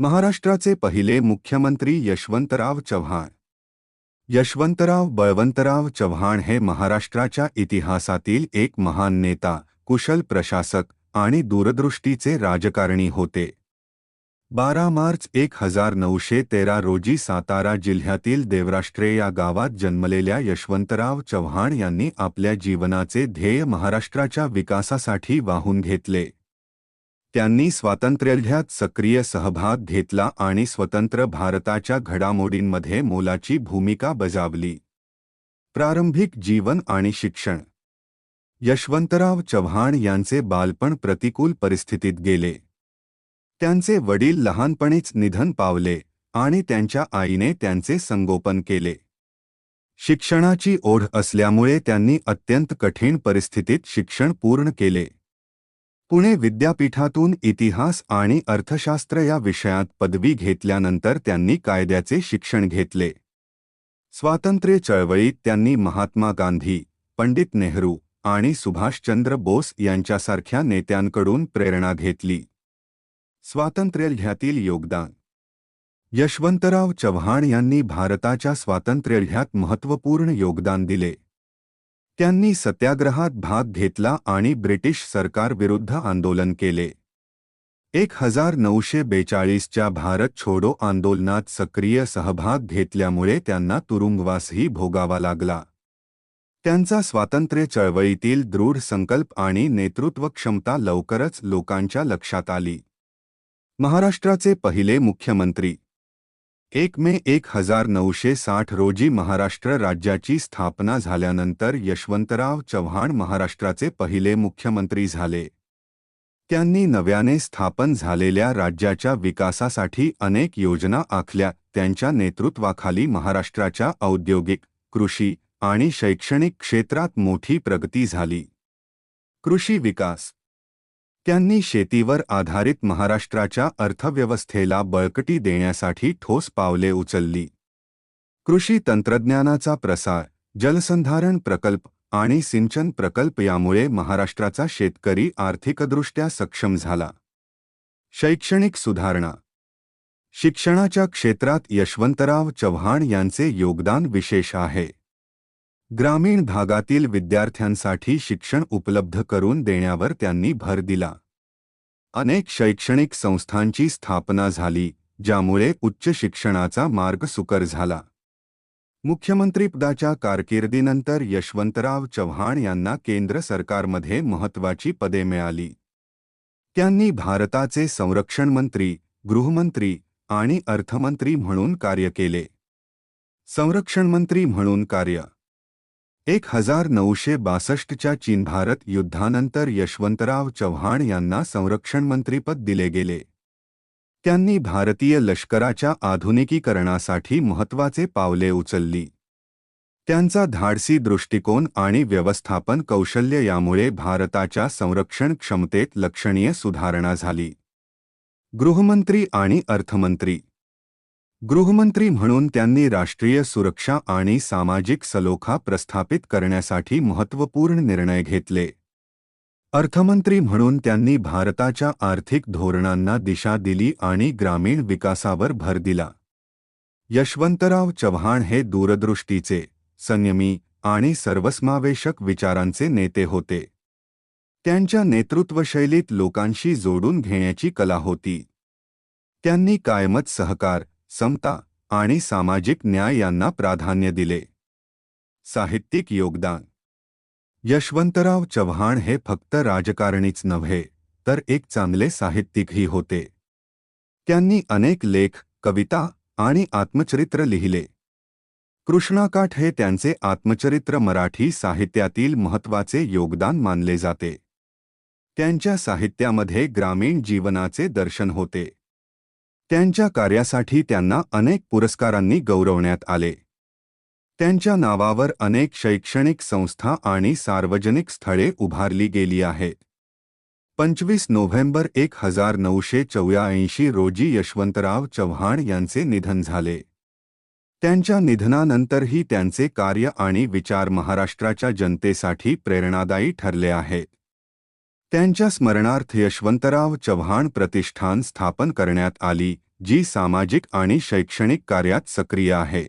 महाराष्ट्राचे पहिले मुख्यमंत्री यशवंतराव चव्हाण. यशवंतराव बळवंतराव चव्हाण हे महाराष्ट्राच्या इतिहासातील एक महान नेता कुशल प्रशासक आणि दूरदृष्टीचे राजकारणी होते. बारा मार्च एक हजार नऊशे तेरा रोजी सातारा जिल्ह्यातील देवराष्ट्रे या गावात जन्मलेल्या यशवंतराव चव्हाण यांनी आपल्या जीवनाचे ध्येय महाराष्ट्राच्या विकासासाठी वाहून घेतले. त्यांनी स्वातंत्र्यलढ्यात सक्रिय सहभाग घेतला आणि स्वतंत्र भारताच्या घडामोडींमध्ये मोलाची भूमिका बजावली. प्रारंभिक जीवन आणि शिक्षण. यशवंतराव चव्हाण यांचे बालपण प्रतिकूल परिस्थितीत गेले. त्यांचे वडील लहानपणीच निधन पावले आणि त्यांच्या आईने त्यांचे संगोपन केले. शिक्षणाची ओढ असल्यामुळे त्यांनी अत्यंत कठीण परिस्थितीत शिक्षण पूर्ण केले. पुणे विद्यापीठातून इतिहास आणि अर्थशास्त्र या विषयात पदवी घेतल्यानंतर त्यांनी कायद्याचे शिक्षण घेतले. स्वातंत्र्य चळवळीत त्यांनी महात्मा गांधी पंडित नेहरू आणि सुभाषचंद्र बोस यांच्यासारख्या नेत्यांकडून प्रेरणा घेतली. स्वातंत्र्यलढ्यातील योगदान. यशवंतराव चव्हाण यांनी भारताच्या स्वातंत्र्यलढ्यात महत्त्वपूर्ण योगदान दिले. त्यांनी सत्याग्रहात भाग घेतला आणि ब्रिटिश सरकारविरुद्ध आंदोलन केले. एक हजार नऊशे बेचाळीसच्या भारत छोडो आंदोलनात सक्रिय सहभाग घेतल्यामुळे त्यांना तुरुंगवासही भोगावा लागला. त्यांचा स्वातंत्र्य चळवळीतील दृढ संकल्प आणि नेतृत्व क्षमता लवकरच लोकांच्या लक्षात आली. महाराष्ट्राचे पहिले मुख्यमंत्री एक मे एक हजार नऊशे साठ रोजी महाराष्ट्र राज्याची स्थापना झाल्यानंतर यशवंतराव चव्हाण महाराष्ट्राचे पहिले मुख्यमंत्री झाले. त्यांनी नव्याने स्थापन झालेल्या राज्याच्या विकासासाठी अनेक योजना आखल्या. त्यांच्या नेतृत्वाखाली महाराष्ट्राच्या औद्योगिक कृषी आणि शैक्षणिक क्षेत्रात मोठी प्रगती झाली. कृषी विकास त्यांनी शेतीवर आधारित महाराष्ट्राच्या अर्थव्यवस्थेला बळकटी देण्यासाठी ठोस पावले उचलली. कृषी तंत्रज्ञानाचा प्रसार जलसंधारण प्रकल्प आणि सिंचन प्रकल्प यामुळे महाराष्ट्राचा शेतकरी आर्थिकदृष्ट्या सक्षम झाला. शैक्षणिक सुधारणा. शिक्षणाच्या क्षेत्रात यशवंतराव चव्हाण यांचे योगदान विशेष आहे. ग्रामीण भागातील विद्यार्थ्यांसाठी शिक्षण उपलब्ध करून देण्यावर त्यांनी भर दिला. अनेक शैक्षणिक संस्थांची स्थापना झाली ज्यामुळे उच्च शिक्षणाचा मार्ग सुकर झाला. मुख्यमंत्रीपदाच्या कारकिर्दीनंतर यशवंतराव चव्हाण यांना केंद्र सरकारमध्ये महत्त्वाची पदे मिळाली. त्यांनी भारताचे संरक्षण मंत्री गृहमंत्री आणि अर्थमंत्री म्हणून कार्य केले. संरक्षण मंत्री म्हणून कार्य एक हजार नऊशे बासष्टच्या चीन भारत युद्धानंतर यशवंतराव चव्हाण यांना संरक्षण मंत्रीपद दिले गेले. त्यांनी भारतीय लष्कराच्या आधुनिकीकरणासाठी महत्त्वाचे पावले उचलली. त्यांचा धाडसी दृष्टिकोन आणि व्यवस्थापन कौशल्य यामुळे भारताच्या संरक्षण क्षमतेत लक्षणीय सुधारणा झाली. गृहमंत्री आणि अर्थमंत्री गृहमंत्री म्हणून त्यांनी राष्ट्रीय सुरक्षा आणि सामाजिक सलोखा प्रस्थापित करण्यासाठी महत्त्वपूर्ण निर्णय घेतले. अर्थमंत्री म्हणून त्यांनी भारताच्या आर्थिक धोरणांना दिशा दिली आणि ग्रामीण विकासावर भर दिला. यशवंतराव चव्हाण हे दूरदृष्टीचे संयमी आणि सर्वसमावेशक विचारांचे नेते होते. त्यांच्या नेतृत्वशैलीत लोकांशी जोडून घेण्याची कला होती. त्यांनी कायमत सहकार समता आणि सामाजिक न्याय यांना प्राधान्य दिले. साहित्यिक योगदान. यशवंतराव चव्हाण हे फक्त राजकारणीच नव्हे, तर एक चांगले साहित्यिकही होते. त्यांनी अनेक लेख, कविता आणि आत्मचरित्र लिहिले. कृष्णाकाठ हे त्यांचे आत्मचरित्र मराठी साहित्यातील महत्त्वाचे योगदान मानले जाते. त्यांच्या साहित्यामध्ये ग्रामीण जीवनाचे दर्शन होते. त्यांच्या कार्यासाठी त्यांना अनेक पुरस्कारांनी गौरवण्यात आले. त्यांच्या नावावर अनेक शैक्षणिक संस्था आणि सार्वजनिक स्थळे उभारली गेली आहेत. पंचवीस नोव्हेंबर एक हजार नऊशे चौऱ्याऐंशी रोजी यशवंतराव चव्हाण यांचे निधन झाले. त्यांच्या निधनानंतरही त्यांचे कार्य आणि विचार महाराष्ट्राच्या जनतेसाठी प्रेरणादायी ठरले आहेत. त्यांच्या स्मरणार्थ यशवंतराव चव्हाण प्रतिष्ठान स्थापन करण्यात आली जी सामाजिक आणि शैक्षणिक कार्यात सक्रिय आहे.